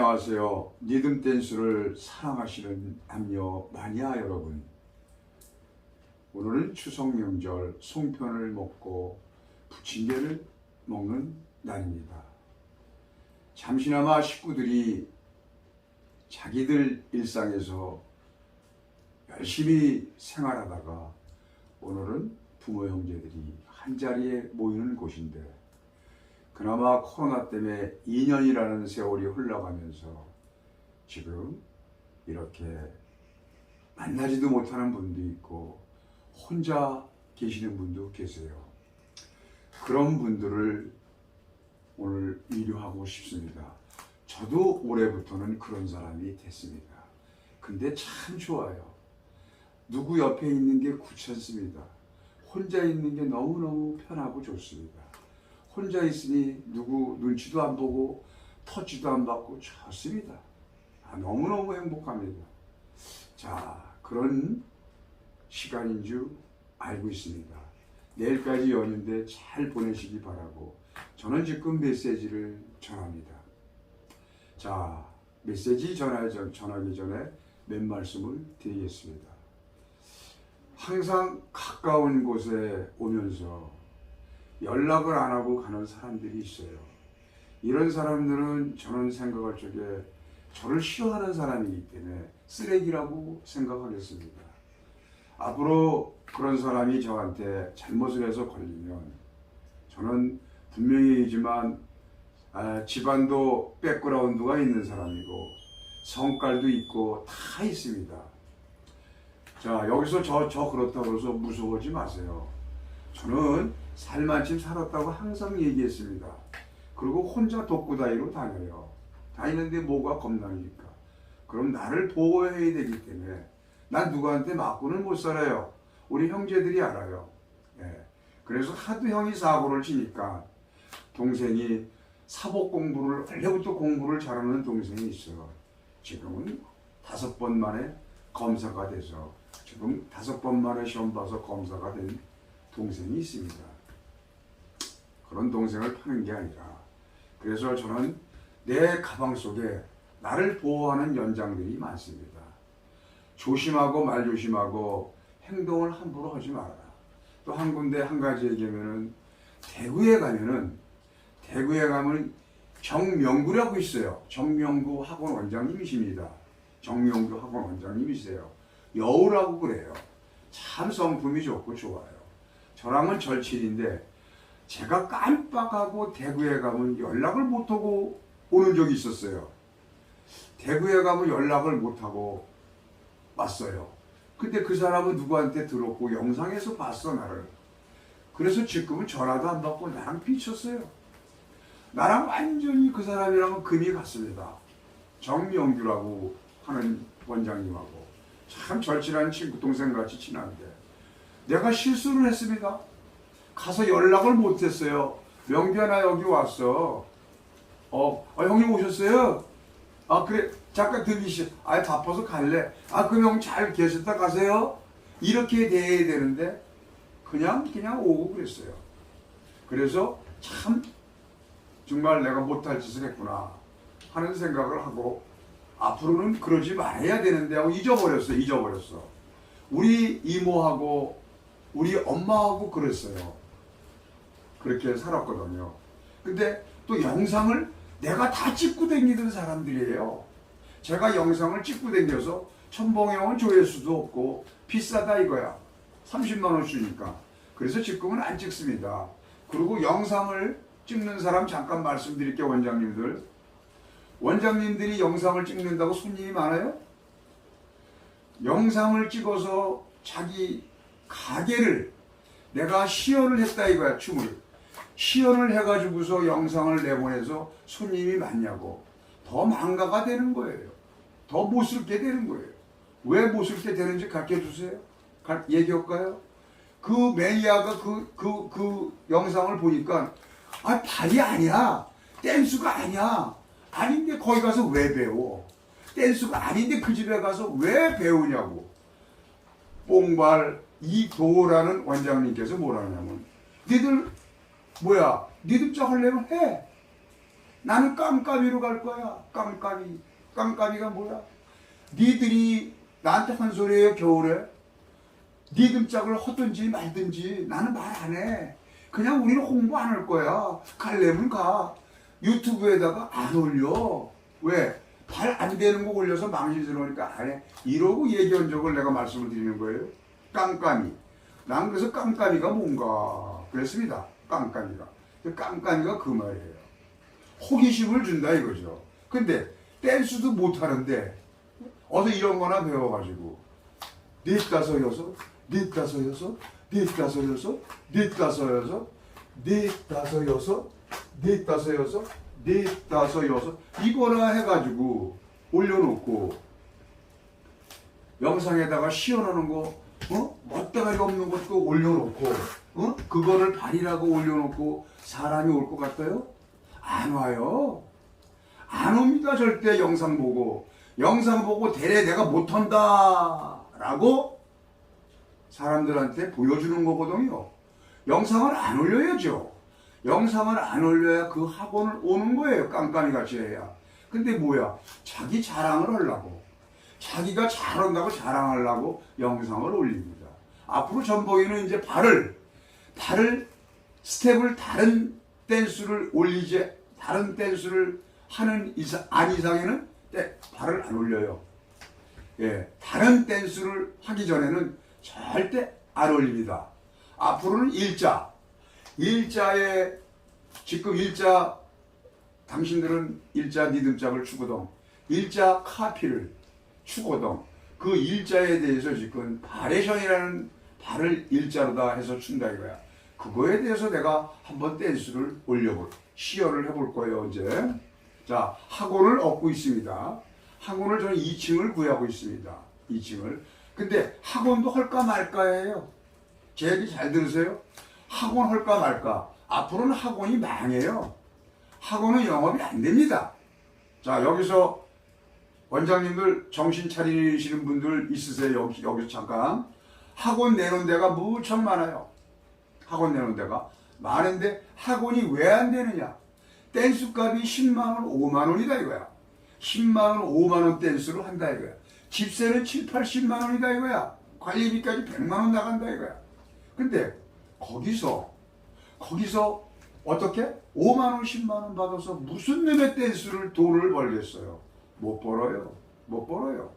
안녕하세요. 리듬 댄스를 사랑하시는 남녀 마니아 여러분. 오늘은 추석 명절 송편을 먹고 부침개를 먹는 날입니다. 잠시나마 식구들이 자기들 일상에서 열심히 생활하다가 오늘은 부모 형제들이 한 자리에 모이는 곳인데 그나마 코로나 때문에 2년이라는 세월이 흘러가면서 지금 이렇게 만나지도 못하는 분도 있고 혼자 계시는 분도 계세요. 그런 분들을 오늘 위로하고 싶습니다. 저도 올해부터는 그런 사람이 됐습니다. 근데 참 좋아요. 누구 옆에 있는 게 귀찮습니다. 혼자 있는 게 너무너무 편하고 좋습니다. 혼자 있으니 누구 눈치도 안 보고 터치도 안 받고 좋습니다. 아, 너무너무 행복합니다. 자, 그런 시간인 줄 알고 있습니다. 내일까지 연휴인데 잘 보내시기 바라고 저는 지금 메시지를 전합니다. 자, 메시지 전하기, 전에 몇 말씀을 드리겠습니다. 항상 가까운 곳에 오면서 연락을 안 하고 가는 사람들이 있어요. 이런 사람들은 저는 생각할 적에 저를 싫어하는 사람이기 때문에 쓰레기라고 생각하겠습니다. 앞으로 그런 사람이 저한테 잘못을 해서 걸리면 저는 분명히지만 아, 집안도 백그라운드가 있는 사람이고 성깔도 있고 다 있습니다. 자 여기서 저, 저 그렇다고 해서 무서워하지 마세요. 저는 살만침 살았다고 항상 얘기했습니다. 그리고 혼자 독구다이로 다녀요. 다니는데 뭐가 겁나니까. 그럼 나를 보호해야 되기 때문에 난 누구한테 맞고는 못 살아요. 우리 형제들이 알아요. 예. 그래서 하도 형이 사고를 치니까 동생이 사복 공부를 원래부터 공부를 잘하는 동생이 있어요. 지금은 다섯 번 만에 검사가 돼서 지금 다섯 번 만에 시험 봐서 검사가 된 동생이 있습니다. 그런 동생을 파는 게 아니라 그래서 저는 내 가방 속에 나를 보호하는 연장들이 많습니다. 조심하고 말 조심하고 행동을 함부로 하지 말아라. 또 한 군데 한 가지 얘기하면은 대구에 가면은 대구에 가면 정명구라고 있어요. 정명구 학원 원장님이십니다. 정명구 학원 원장님이세요. 여우라고 그래요. 참 성품이 좋고 좋아요. 저랑은 절친인데 제가 깜빡하고 대구에 가면 연락을 못하고 오는 적이 있었어요. 대구에 가면 연락을 못하고 왔어요. 근데 그 사람은 누구한테 들었고 영상에서 봤어 나를. 그래서 지금은 전화도 안 받고 나랑 비쳤어요. 나랑 완전히 그 사람이랑은 금이 갔습니다. 정명규라고 하는 원장님하고 참 절친한 친구 동생 같이 친한데 내가 실수를 했습니다. 가서 연락을 못했어요. 명규야 나 여기 왔어. 어, 아, 형님 오셨어요? 아 그래 잠깐 들리시. 아 바빠서 갈래. 아 그럼 형 잘 계셨다 가세요. 이렇게 돼야 되는데 그냥 그냥 오고 그랬어요. 그래서 참 정말 내가 못할 짓을 했구나 하는 생각을 하고 앞으로는 그러지 말아야 되는데 하고 잊어버렸어 잊어버렸어. 우리 이모하고 우리 엄마하고 그랬어요. 그렇게 살았거든요. 근데 또 영상을 내가 다 찍고 다니던 사람들이에요. 제가 영상을 찍고 다녀서 천봉영은 조회수도 없고 비싸다 이거야. 30만 원 주니까. 그래서 지금은 안 찍습니다. 그리고 영상을 찍는 사람 잠깐 말씀드릴게요 원장님들. 원장님들이 영상을 찍는다고 손님이 많아요? 영상을 찍어서 자기 가게를 내가 시연을 했다 이거야 춤을 시연을 해가지고서 영상을 내보내서 손님이 많냐고. 더 망가가 되는 거예요. 더 못쓸게 되는 거예요. 왜 못쓸게 되는지 가르쳐 주세요. 가- 얘기할까요? 그 매니아가 그, 그, 그 영상을 보니까 아 발이 아니야. 댄스가 아니야. 아닌데 거기 가서 왜 배워? 댄스가 아닌데 그 집에 가서 왜 배우냐고. 뽕발 이도라는 원장님께서 뭐라 하냐면 니들 뭐야 저 하려면 해 나는 깜깜이로 갈 거야. 깜깜이. 깜깜이가 뭐야? 니들이 나한테 한 소리예요, 겨울에. 니들 짝을 하든지 말든지 나는 말 안 해. 그냥 우리는 홍보 안 할 거야. 갈래면 가. 유튜브에다가 안 올려. 왜? 발 안 되는 거 올려서 망신스러우니까 안 해. 이러고 얘기한 적을 내가 말씀을 드리는 거예요. 깜깜이. 난 그래서 깜깜이가 뭔가 그랬습니다. 깜깜이가. 그 깜깜이가 그 말이에요. 호기심을 준다 이거죠. 근데 댄스도 못하는데 어서 이런 거나 배워가지고 넷 다섯 여섯 넷 다섯 여섯 넷 다섯 여섯 넷 다섯 여섯 넷 다섯 여섯 넷 다섯 여섯 넷 다섯 여섯 이거나 해가지고 올려놓고 영상에다가 시연하는 거 어? 멋대가리가 없는 것도 올려놓고 어? 그거를 발이라고 올려놓고 사람이 올 것 같아요? 안 와요. 안 옵니다 절대 영상 보고. 영상 보고 대래 내가 못한다. 라고 사람들한테 보여주는 거거든요. 영상을 안 올려야죠. 영상을 안 올려야 그 학원을 오는 거예요 깜깜이 같이 해야. 근데 뭐야? 자기 자랑을 하려고. 자기가 잘한다고 자랑하려고 영상을 올립니다. 앞으로 전복이는 이제 발을 발을 스텝을 다른 댄스를 올리지 다른 댄스를 하는 이상 안 이상에는 때- 발을 안 올려요. 예, 다른 댄스를 하기 전에는 절대 안 올립니다. 앞으로는 일자, 일자에 지금 일자 당신들은 일자 리듬짝을 추거든 일자 카피를 추거든 그 일자에 대해서 지금 바레션이라는 발을 일자로다 해서 춘다 이거야. 그거에 대해서 내가 한번 댄스를 올려볼 시연을 해볼 거예요 이제. 자 학원을 얻고 있습니다. 학원을 저는 2층을 구하고 있습니다. 2층을. 근데 학원도 할까 말까예요. 제 얘기 잘 들으세요. 학원 할까 말까. 앞으로는 학원이 망해요. 학원은 영업이 안 됩니다. 자 여기서 원장님들 정신 차리시는 분들 있으세요? 여기, 여기서 잠깐. 학원 내놓은 데가 무척 많아요. 학원 내놓은 데가. 많은데 학원이 왜 안 되느냐? 댄스 값이 10만원, 5만원이다 이거야. 10만원, 5만원 댄스로 한다 이거야. 집세는 7, 80만원이다 이거야. 관리비까지 100만원 나간다 이거야. 근데 거기서, 거기서 어떻게? 5만원, 10만원 받아서 무슨 놈의 댄스를 돈을 벌겠어요? 못 벌어요. 못 벌어요.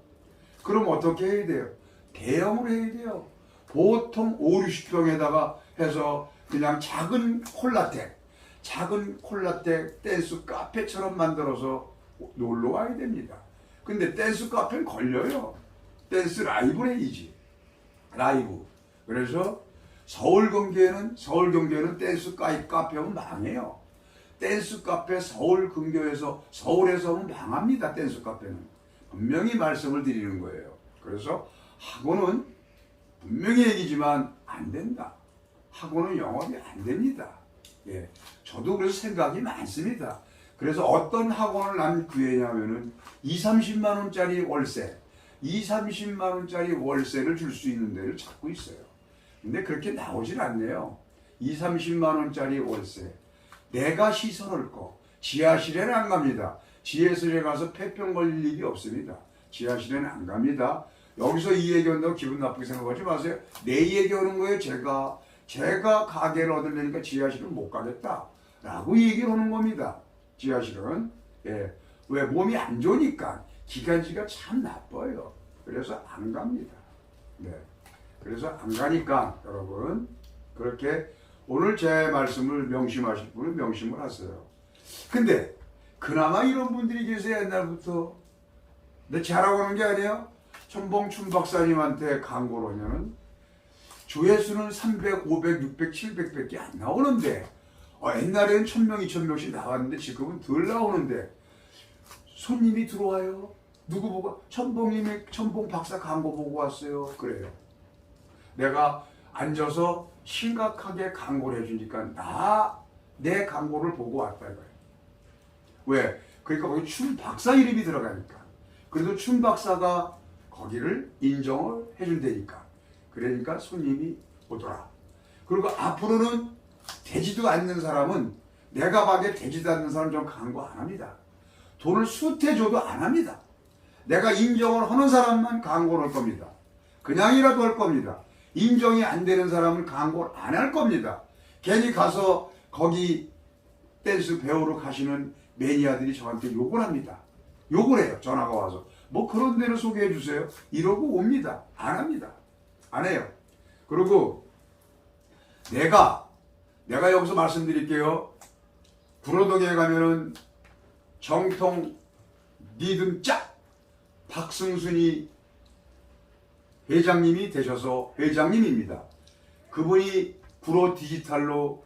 그럼 어떻게 해야 돼요? 대형으로 해야 돼요. 보통 5, 60평에다가 해서 그냥 작은 콜라텍, 작은 콜라텍 댄스 카페처럼 만들어서 놀러 와야 됩니다. 근데 댄스 카페는 걸려요. 댄스 라이브를 해야지. 라이브. 그래서 서울 경기에는 서울 경기에는 댄스 카페는 망해요. 댄스 카페 서울 근교에서 서울에서 는 망합니다. 댄스 카페는 분명히 말씀을 드리는 거예요. 그래서 학원은 분명히 얘기지만 안 된다. 학원은 영업이 안 됩니다. 예, 저도 그래서 생각이 많습니다. 그래서 어떤 학원을 난 구했냐면은 2, 30만 원짜리 월세, 2, 30만 원짜리 월세를 줄 수 있는 데를 찾고 있어요. 근데 그렇게 나오질 않네요. 2, 30만 원짜리 월세. 내가 시설할 거. 지하실에는 안 갑니다. 지하실에 가서 폐병 걸릴 일이 없습니다. 지하실에는 안 갑니다. 여기서 이 얘기한다고 기분 나쁘게 생각하지 마세요. 내 얘기하는 거예요, 제가. 제가 가게를 얻으려니까 지하실은 못 가겠다. 라고 얘기를 하는 겁니다. 지하실은. 예. 왜? 몸이 안 좋으니까. 기관지가 참 나빠요. 그래서 안 갑니다. 네. 그래서 안 가니까 여러분 그렇게 오늘 제 말씀을 명심하실 분은 명심을 하세요. 근데 그나마 이런 분들이 계세요 옛날부터. 내 자라고 하는 게 아니에요. 천봉춘 박사님한테 광고를 하면은 조회수는 300, 500, 600, 700밖에 안 나오는데 어, 옛날에는 1000명, 2000명씩 나왔는데 지금은 덜 나오는데 손님이 들어와요. 누구 보고 천봉님이 천봉 박사 광고 보고 왔어요. 그래요. 내가 앉아서 심각하게 광고를 해주니까 나 내 광고를 보고 왔다 이거예요. 왜? 그러니까 거기 춘 박사 이름이 들어가니까. 그래도 춘 박사가 거기를 인정을 해준다니까. 그러니까 손님이 오더라. 그리고 앞으로는 되지도 않는 사람은 내가 박에 되지도 않는 사람 좀 광고 안 합니다. 돈을 수태 줘도 안 합니다. 내가 인정을 하는 사람만 광고를 할 겁니다. 그냥이라도 할 겁니다. 인정이 안 되는 사람은 광고를 안 할 겁니다. 괜히 가서 거기 댄스 배우러 가시는 매니아들이 저한테 욕을 합니다. 욕을 해요. 전화가 와서. 뭐 그런 데를 소개해 주세요. 이러고 옵니다. 안 합니다. 안 해요. 그리고 내가 내가 여기서 말씀드릴게요. 구로동에 가면은 정통 리듬 짝 박승순이 회장님이 되셔서 회장님입니다. 그분이 구로 디지털로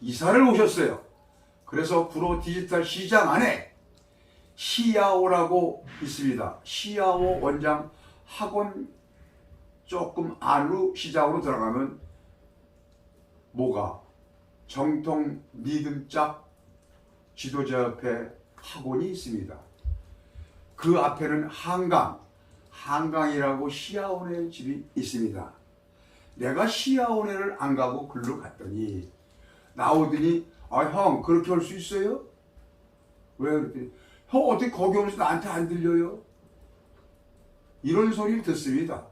이사를 오셨어요. 그래서 구로 디지털 시장 안에 시야오라고 있습니다. 시야오 원장 학원 조금 안으로 시장으로 들어가면 뭐가 정통 리듬짝 지도자 옆에 학원이 있습니다. 그 앞에는 한강, 한강이라고 시야원의 집이 있습니다. 내가 시야원에를 안 가고 글로 갔더니 나오더니 아 형 그렇게 할 수 있어요? 왜 그랬더니 형 어떻게 거기 오면서 나한테 안 들려요? 이런 소리를 듣습니다.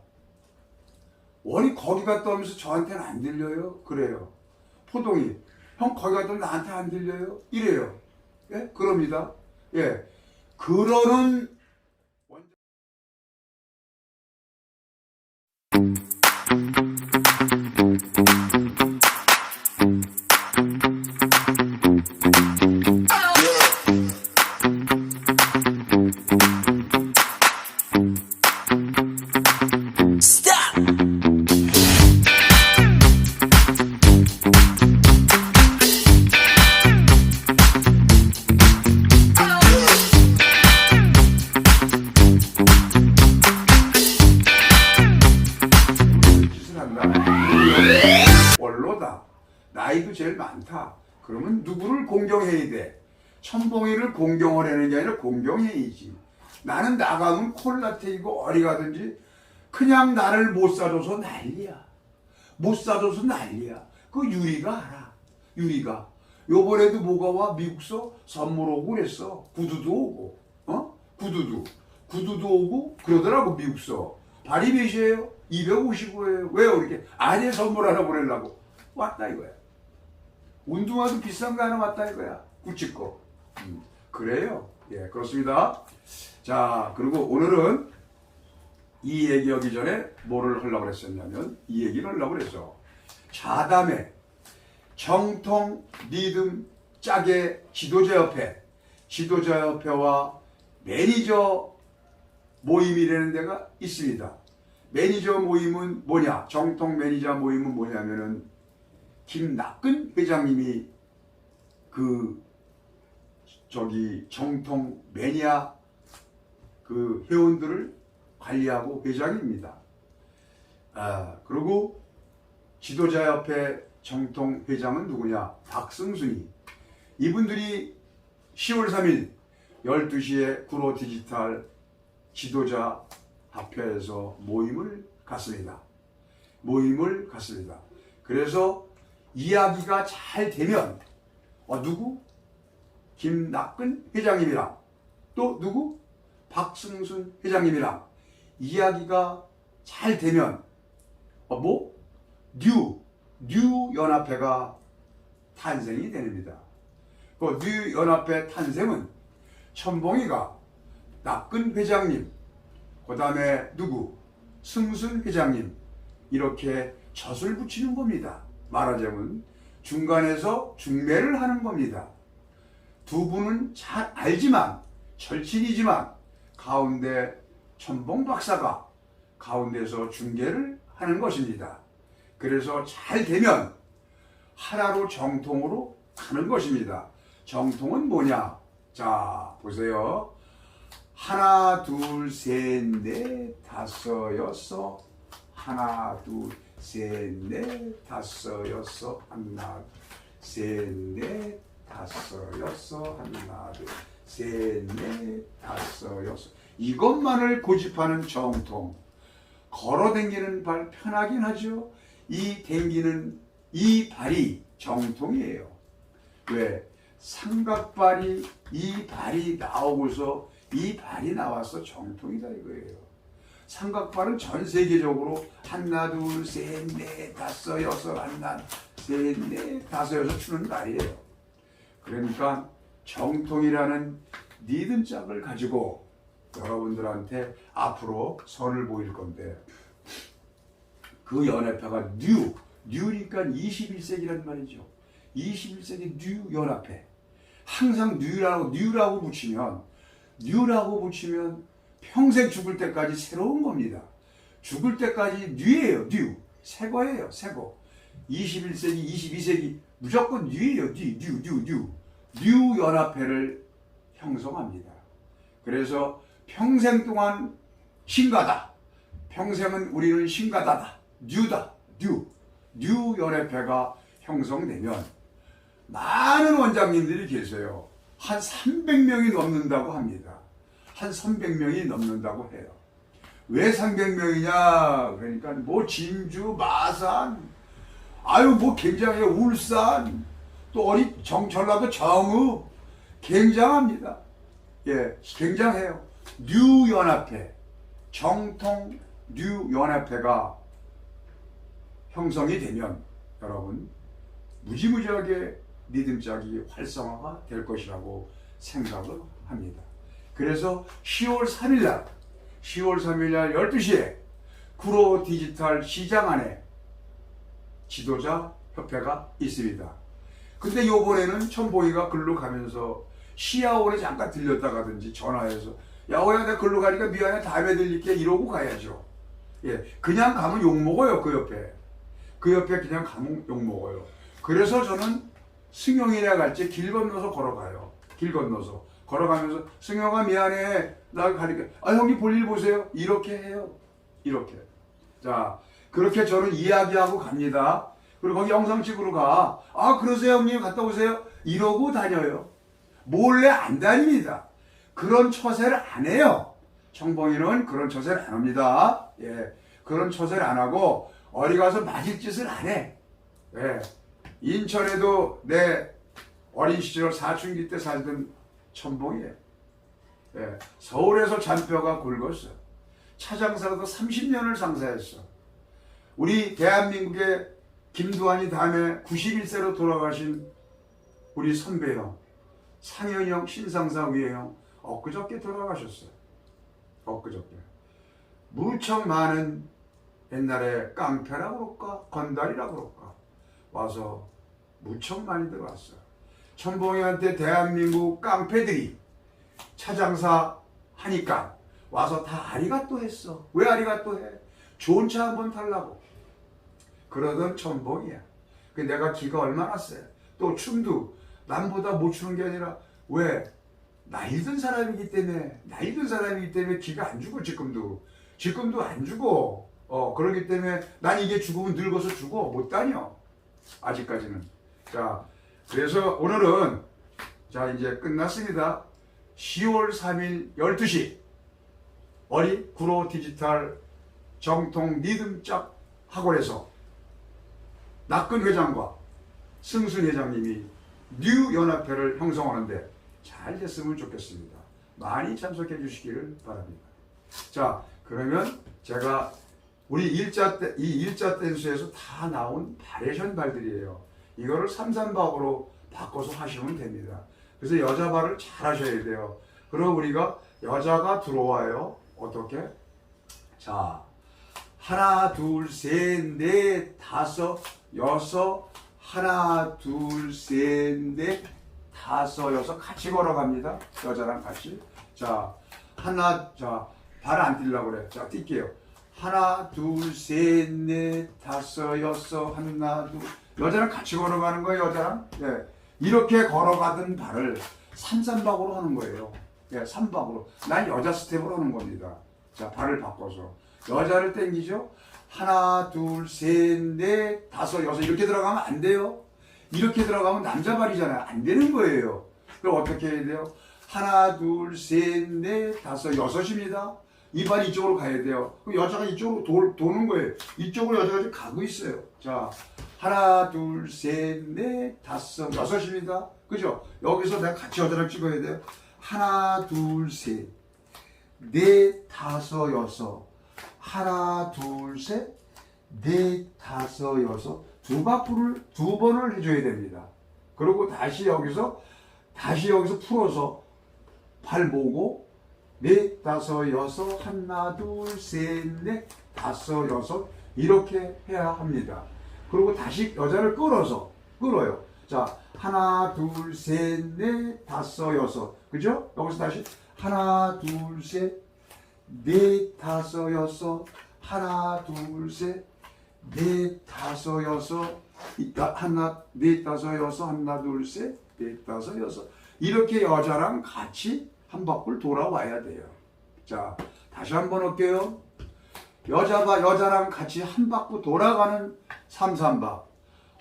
원이 거기 갔다 오면서 저한테는 안 들려요? 그래요. 포동이 형 거기 갔다 오면 나한테 안 들려요? 이래요. 예? 그럽니다. 예. 그러는 천봉이를 공경하려는 게 아니라 공경해야지. 나는 나가면 콜라텍이고 어디 가든지 그냥 나를 못 사줘서 난리야. 못 사줘서 난리야. 그 유리가 알아. 유리가. 요번에도 뭐가 와? 미국서 선물 오고 그랬어. 구두도 오고. 어? 구두도. 구두도 오고 그러더라고 미국서. 발이 몇이에요? 255예요. 왜요? 이렇게 아내 선물 하나 보내려고. 왔다 이거야. 운동화도 비싼 거 하나 왔다 이거야. 구찌 거. 음, 그래요. 예, 그렇습니다. 자, 그리고 오늘은 이 얘기하기 전에 뭐를 하려고 그랬었냐면 이 얘기를 하려고 그랬어. 자담회 정통 리듬 짝의 지도자협회 지도자협회와 매니저 모임이라는 데가 있습니다. 매니저 모임은 뭐냐? 정통 매니저 모임은 뭐냐면은 김낙근 회장님이 그 저기 정통 매니아 그 회원들을 관리하고 회장입니다. 아 그리고 지도자협회 정통 회장은 누구냐? 박승순이. 이분들이 10월 3일 12시에 구로 디지털 지도자 합회에서 모임을 갖습니다. 모임을 갖습니다. 그래서 이야기가 잘 되면 어, 누구? 김낙근 회장님이랑 또 누구? 박승순 회장님이랑 이야기가 잘 되면 어, 뭐? 뉴, 뉴 연합회가 탄생이 됩니다. 그 뉴 연합회 탄생은 천봉이가 낙근 회장님, 그 다음에 누구? 승순 회장님, 이렇게 젖을 붙이는 겁니다. 말하자면 중간에서 중매를 하는 겁니다. 두 분은 잘 알지만, 절친이지만, 가운데 천봉 박사가 가운데서 중계를 하는 것입니다. 그래서 잘 되면 하나로 정통으로 가는 것입니다. 정통은 뭐냐? 자, 보세요. 하나, 둘, 셋, 넷, 다섯, 여섯. 하나, 둘, 셋, 넷, 다섯, 여섯. 하나, 셋, 넷, 다섯, 여섯. 하나, 둘, 셋, 넷, 다섯, 여섯. 이것만을 고집하는 정통. 걸어 댕기는 발 편하긴 하죠. 이 댕기는 이 발이 정통이에요. 왜? 삼각발이 이 발이 나오고서 이 발이 나와서 정통이다 이거예요. 삼각발은 전 세계적으로 하나 둘 셋 넷 다섯 여섯 하나 셋 넷 다섯 여섯 추는 발이에요. 그러니까 정통이라는 리듬짝을 가지고 여러분들한테 앞으로 선을 보일 건데 그 연합회가 뉴, 뉴니까 21세기란 말이죠. 21세기 뉴 연합회. 항상 뉴라고 뉴라고 붙이면 뉴라고 붙이면 평생 죽을 때까지 새로운 겁니다. 죽을 때까지 뉴예요, 뉴. 새 거예요, 새 거. 21세기, 22세기 무조건 뉴예요, 뉴, 뉴, 뉴, 뉴. 뉴 연합회를 형성합니다. 그래서 평생 동안 신가다. 평생은 우리는 신가다다. 뉴다. 뉴. 뉴 연합회가 형성되면 많은 원장님들이 계세요. 한 300명이 넘는다고 합니다. 한 300명이 넘는다고 해요. 왜 300명이냐? 그러니까 뭐 진주, 마산, 아유 뭐 굉장해요. 울산, 또 어디 정 전라도 정읍 굉장합니다. 예, 굉장해요. 뉴 연합회, 정통 뉴 연합회가 형성이 되면 여러분 무지무지하게 리듬짝이 활성화가 될 것이라고 생각을 합니다. 그래서 10월 3일 날 10월 3일 날 12시에 구로 디지털 시장 안에 지도자 협회가 있습니다. 근데 요번에는 천보이가 글로 가면서 시야원에 잠깐 들렸다가든지 전화해서 야호야 나 글로 가니까 미안해 다음에 들릴게 이러고 가야죠. 예, 그냥 가면 욕 먹어요 그 옆에. 그 옆에 그냥 가면 욕 먹어요. 그래서 저는 승용이나 갈지 길 건너서 걸어가요. 길 건너서 걸어가면서 승용아 미안해 나 가니까 아 형님 볼일 보세요 이렇게 해요. 이렇게. 자 그렇게 저는 이야기하고 갑니다. 그리고 거기 영상 찍으러 가. 아 그러세요 형님 갔다 오세요. 이러고 다녀요. 몰래 안 다닙니다. 그런 처세를 안 해요. 청봉이는 그런 처세를 안 합니다. 예, 그런 처세를 안 하고 어디 가서 맞을 짓을 안 해. 예, 인천에도 내 어린 시절 사춘기 때 살던 천봉이에요. 예, 서울에서 잔뼈가 굵었어. 차장사도 30년을 상사했어. 우리 대한민국의 김두한이 다음에 91세로 돌아가신 우리 선배형, 상현형, 신상사 위에형 엊그저께 돌아가셨어요. 엊그저께. 무척 많은 옛날에 깡패라고 그럴까 건달이라고 그럴까 와서 무척 많이 들어왔어요. 천봉이한테 대한민국 깡패들이 차장사 하니까 와서 다 아리가또 했어. 왜 아리가또 해? 좋은 차 한번 탈라고. 그러던 천봉이야. 그 내가 기가 얼마나 세. 또 춤도 남보다 못 추는 게 아니라 왜? 나이 든 사람이기 때문에 나이 든 사람이기 때문에 기가 안 죽어 지금도 지금도 안 죽어 어 그렇기 때문에 난 이게 죽으면 늙어서 죽어 못 다녀 아직까지는 자 그래서 오늘은 자 이제 끝났습니다 10월 3일 12시 어리 구로 디지털 정통 리듬짝 학원에서 낙근 회장과 승순 회장님이 뉴 연합회를 형성하는데 잘 됐으면 좋겠습니다. 많이 참석해 주시기를 바랍니다. 자, 그러면 제가 우리 일자 때, 이 일자 댄스에서 다 나온 바레션 발들이에요. 이거를 삼삼박으로 바꿔서 하시면 됩니다. 그래서 여자 발을 잘 하셔야 돼요. 그럼 우리가 여자가 들어와요. 어떻게? 자, 하나, 둘, 셋, 넷, 다섯, 여섯, 하나, 둘, 셋, 넷, 다섯, 여섯 같이 걸어갑니다. 여자랑 같이. 자, 하나, 자, 발안 뛸라고 그래. 자, 뛸게요. 하나, 둘, 셋, 넷, 다섯, 여섯, 하나, 둘. 여자랑 같이 걸어가는 거예요, 여자랑. 네. 이렇게 걸어가던 발을 삼삼박으로 하는 거예요. 예, 삼박으로. 난 여자 스텝으로 하는 겁니다. 자, 발을 바꿔서. 여자를 땡기죠? 하나, 둘, 셋, 넷, 다섯, 여섯. 이렇게 들어가면 안 돼요. 이렇게 들어가면 남자 발이잖아요. 안 되는 거예요. 그럼 어떻게 해야 돼요? 하나, 둘, 셋, 넷, 다섯, 여섯입니다. 이 발이 이쪽으로 가야 돼요. 그럼 여자가 이쪽으로 도, 도는 거예요. 이쪽으로 여자가 지금 가고 있어요. 자, 하나, 둘, 셋, 넷, 다섯, 여섯입니다. 그죠? 여기서 내가 같이 여자랑 찍어야 돼요. 하나, 둘, 셋, 넷, 다섯, 여섯. 하나, 둘, 셋, 넷, 다섯, 여섯. 두 바퀴를 두 번을 해줘야 됩니다. 그리고 다시 여기서 다시 여기서 풀어서 발 모으고 넷, 다섯, 여섯, 하나, 둘, 셋, 넷, 다섯, 여섯 이렇게 해야 합니다. 그리고 다시 여자를 끌어서 끌어요. 자, 하나, 둘, 셋, 넷, 다섯, 여섯. 그죠? 여기서 다시 하나, 둘, 셋, 넷, 다섯, 여섯. 하나, 둘, 셋, 넷, 다섯, 여섯. 이따 하나, 넷, 다섯, 여섯. 하나, 둘, 셋, 넷, 다섯, 여섯. 이렇게 여자랑 같이 한 바퀴 돌아와야 돼요. 자, 다시 한번 할게요. 여자가 여자랑 같이 한 바퀴 돌아가는 삼삼박.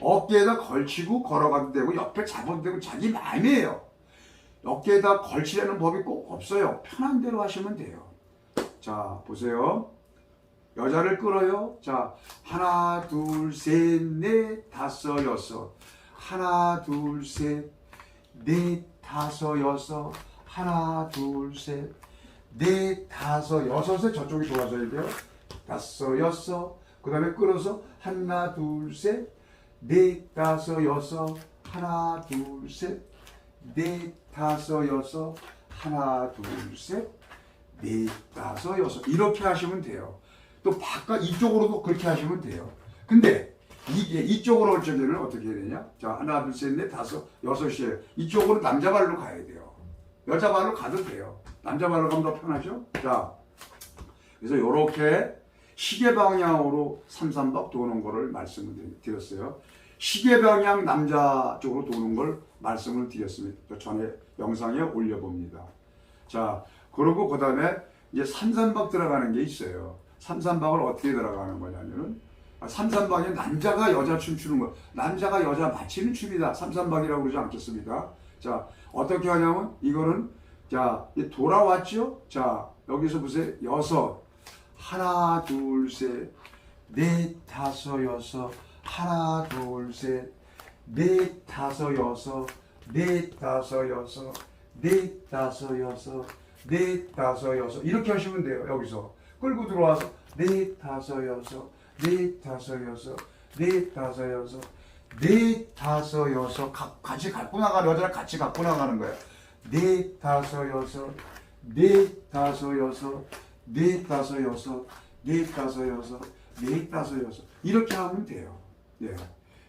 어깨에다 걸치고 걸어가도 되고 옆에 잡아도 되고 자기 마음이에요. 어깨에다 걸치려는 법이 꼭 없어요. 편한 대로 하시면 돼요. 자, 보세요. 여자를 끌어요. 자, 하나, 둘, 셋, 넷, 다섯, 여섯. 하나, 둘, 셋, 넷, 다섯, 여섯. 하나, 둘, 셋, 넷, 다섯, 여섯에 저쪽이 돌아서야 돼요. 다섯, 여섯. 그 다음에 끌어서 하나, 둘, 셋, 넷, 다섯, 여섯. 하나, 둘, 셋, 넷, 다섯, 여섯. 하나, 둘, 셋, 넷, 다섯, 여섯. 이렇게 하시면 돼요. 또 바깥 이쪽으로도 그렇게 하시면 돼요. 근데 이게 이쪽으로 올 적에는 어떻게 해야 되냐? 자, 하나, 둘, 셋, 넷, 다섯, 여섯이에요. 이쪽으로 남자 발로 가야 돼요. 여자 발로 가도 돼요. 남자 발로 가면 더 편하죠? 자, 그래서 이렇게 시계 방향으로 삼삼박 도는 거를 말씀을 드렸어요. 시계 방향 남자 쪽으로 도는 걸 말씀을 드렸습니다. 저 전에 영상에 올려봅니다. 자, 그리고 그 다음에 이제 삼삼박 들어가는 게 있어요. 삼삼박을 어떻게 들어가는 거냐면은 아, 삼삼박이 남자가 여자 춤추는 거, 남자가 여자 맞히는 춤이다. 삼삼박이라고 그러지 않겠습니다. 자, 어떻게 하냐면 이거는 자, 돌아왔죠? 자, 여기서 보세요. 여섯, 하나, 둘, 셋, 넷, 다섯, 여섯, 하나, 둘, 셋, 넷, 다섯, 여섯, 넷, 다섯, 여섯, 넷, 다섯, 여섯, 넷, 다섯, 여섯 이렇게 하시면 돼요. 여기서 끌고 들어와서 넷, 다섯, 여섯, 넷, 다섯, 여섯, 넷, 다섯, 여섯, 넷, 다섯, 여섯 가- 같이 갖고 나가 여자랑 같이 갖고 나가는 거예요. 넷, 다섯, 여섯, 넷, 다섯, 여섯, 넷, 다섯, 여섯, 넷, 다섯, 여섯, 넷, 다섯, 여섯 이렇게 하면 돼요. 예,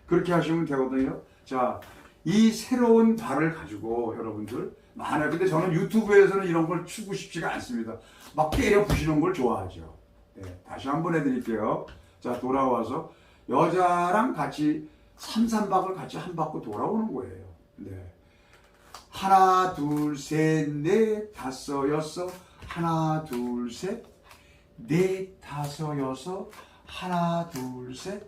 그렇게 하시면 되거든요. 자, 이 새로운 발을 가지고 여러분들 많아요. 근데 저는 유튜브에서는 이런 걸 추고 싶지가 않습니다. 막 때려 부시는 걸 좋아하죠. 예, 다시 한번 해드릴게요. 자, 돌아와서 여자랑 같이 삼삼박을 같이 한 바퀴 돌아오는 거예요. 네. 하나, 둘, 셋, 넷, 다섯, 여섯. 하나, 둘, 셋, 넷, 다섯, 여섯. 하나, 둘, 셋,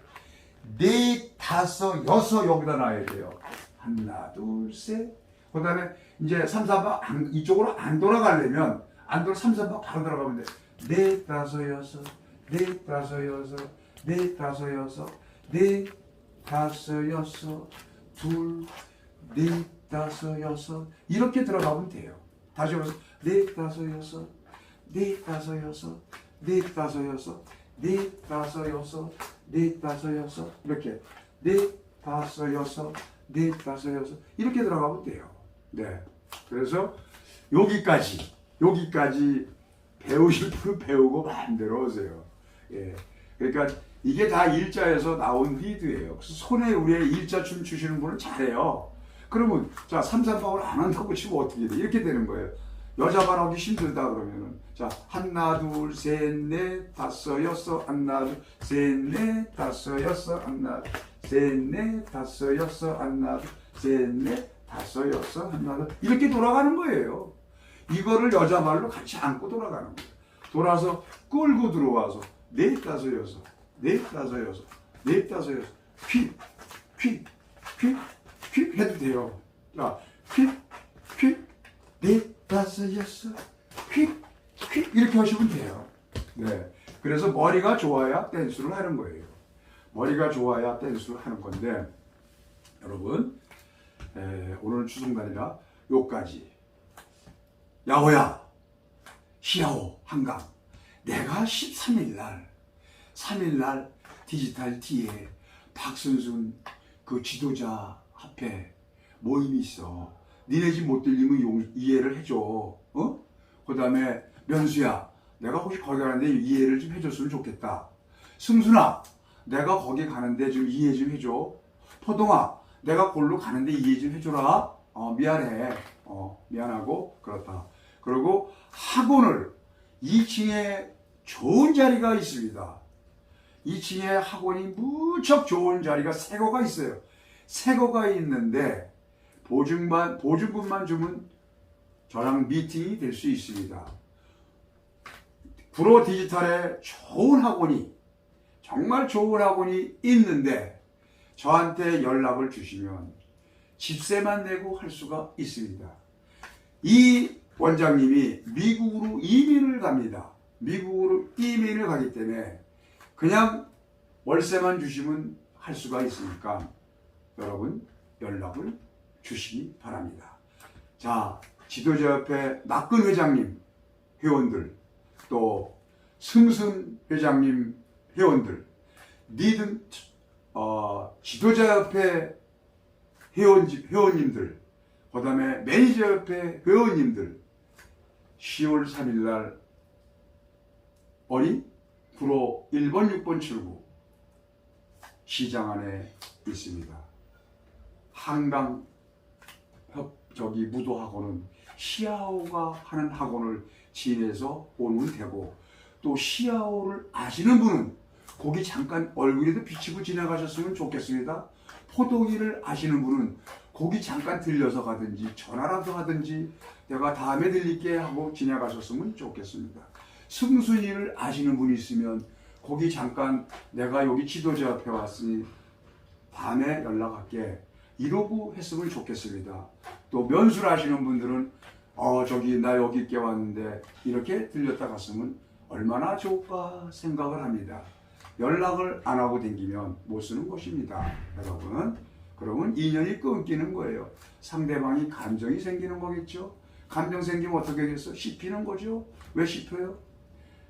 넷, 다섯, 여섯 여기다 놔야 돼요. 하나, 둘, 셋. 그 다음에 이제 삼삼박 안- 이쪽으로 안 돌아가려면 안 돌아 삼삼박 바로 들어가면 돼. 넷, 다섯, 여섯. 넷, 다섯, 여섯. 넷, 다섯, 여섯. 넷, 다섯, 여섯. 둘, 넷, 다섯, 여섯. 이렇게 들어가면 돼요. 다시 한번 넷, 다섯, 여섯. 넷, 다섯, 여섯. 넷, 다섯, 여섯. 넷, 다섯, 여섯. 넷, 다섯, 여섯. 이렇게 넷, 다섯, 여섯. 넷, 다섯, 여섯. 이렇게 들어가면 돼요. 네. 그래서 여기까지 여기까지 배우실 분은 배우고 마음대로 오세요. 예. 그러니까 이게 다 일자에서 나온 리드예요. 손에 우리 일자 춤 추시는 분은 잘해요. 그러면 자 삼삼방을 안 한다고 치면 어떻게 돼? 이렇게 되는 거예요. 여자만 하기 힘들다 그러면은 자 하나 둘 셋 넷 다섯 여섯 하나 둘 셋 넷 다섯 여섯 하나 셋넷 다섯 여섯 하나 둘셋넷 다섯 여섯 하나 둘 이렇게 돌아가는 거예요. 이거를 여자 말로 같이 안고 돌아가는 거예요. 돌아서 끌고 들어와서 넷 다섯 여섯 넷 다섯 여섯 넷 다섯 여섯 휙휙휙휙 해도 돼요. 자, 휙휙넷 다섯 여섯 휙휙 이렇게 하시면 돼요. 네. 그래서 머리가 좋아야 댄스를 하는 거예요. 머리가 좋아야 댄스를 하는 건데 여러분 에, 오늘 추승달이라 요까지. 야호야 시야호 한강. 내가 13일 날 3일 날 디지털 T에 박순순 그 지도자 앞에 모임이 있어. 니네 집 못 들리면 용, 이해를 해줘. 어? 그 다음에 면수야 내가 혹시 거기 가는데 이해를 좀 해줬으면 좋겠다. 승순아 내가 거기 가는데 좀 이해 좀 해줘. 포동아 내가 골로 가는데 이해 좀 해줘라. 어 미안해. 어 미안하고 그렇다. 그리고 학원을 2층에 좋은 자리가 있습니다. 2층에 학원이 무척 좋은 자리가 새 거가 있어요. 새 거가 있는데 보증만 보증금만 주면 저랑 미팅이 될 수 있습니다. 프로 디지털에 좋은 학원이 정말 좋은 학원이 있는데 저한테 연락을 주시면 집세만 내고 할 수가 있습니다. 이 원장님이 미국으로 이민을 갑니다. 미국으로 이민을 가기 때문에 그냥 월세만 주시면 할 수가 있으니까 여러분 연락을 주시기 바랍니다. 자, 지도자협회 낙근 회장님 회원들 또 승승 회장님 회원들 니든 어, 지도자협회 회원 회원님들 그 다음에 매니저협회 회원님들 10월 3일 날 어리 구로 1번 6번 출구 시장 안에 있습니다. 한강 협 저기 무도학원은 시아오가 하는 학원을 지내서 오면 되고 또 시아오를 아시는 분은 거기 잠깐 얼굴에도 비치고 지나가셨으면 좋겠습니다. 포도기를 아시는 분은 거기 잠깐 들려서 가든지 전화라도 하든지 내가 다음에 들릴게 하고 지나가셨으면 좋겠습니다. 승순이를 아시는 분이 있으면 거기 잠깐 내가 여기 지도자 앞에 왔으니 다음에 연락할게 이러고 했으면 좋겠습니다. 또 면술 하시는 분들은 어 저기 나 여기 있게 왔는데 이렇게 들렸다 갔으면 얼마나 좋을까 생각을 합니다. 연락을 안 하고 댕기면 못 쓰는 것입니다. 여러분. 그러면 인연이 끊기는 거예요. 상대방이 감정이 생기는 거겠죠. 감정 생기면 어떻게 되겠어? 씹히는 거죠. 왜 씹혀요?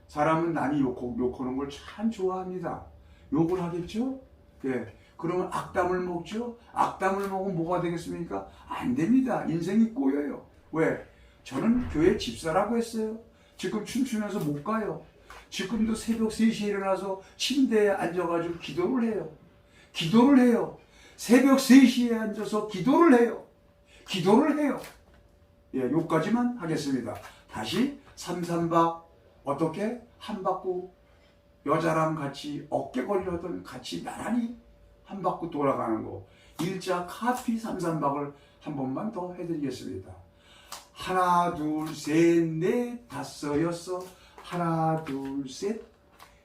사람은 남이 욕, 욕하는 걸 참 좋아합니다. 욕을 하겠죠? 예. 그러면 악담을 먹죠? 악담을 먹으면 뭐가 되겠습니까? 안 됩니다. 인생이 꼬여요. 왜? 저는 교회 집사라고 했어요. 지금 춤추면서 못 가요. 지금도 새벽 3시에 일어나서 침대에 앉아가지고 기도를 해요. 기도를 해요. 새벽 3시에 앉아서 기도를 해요. 기도를 해요. 예, 요까지만 하겠습니다. 다시 삼삼박 어떻게 한 바퀴 여자랑 같이 어깨걸이 하던 같이 나란히 한 바퀴 돌아가는 거 일자 카피 삼삼박을 한 번만 더 해드리겠습니다. 하나 둘 셋 넷 다섯 여섯 하나 둘 셋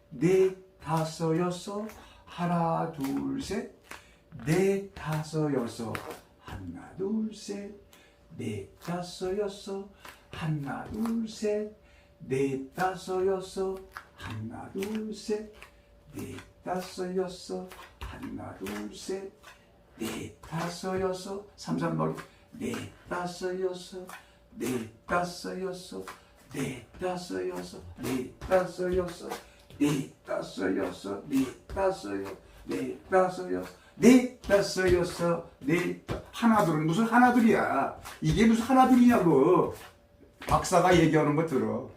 넷 다섯 여섯. 하나 둘 셋 넷 다섯 여섯. 하나 둘 셋 넷 다섯 여섯. 하나 둘 셋 넷 다섯 여섯. 하나 둘 셋 넷 다섯 여섯. 하나 둘 셋 넷 다섯 여섯. 삼삼박이 넷 다섯 여섯. 넷 다섯 여섯 넷 다섯 여섯 넷 다섯 여섯 넷 다섯 여섯 넷 다섯 여섯 넷 다섯 여섯 넷 다섯 여섯 넷 하나둘은 무슨 하나둘이야? 이게 무슨 하나둘이냐고. 박사가 얘기하는 거 들어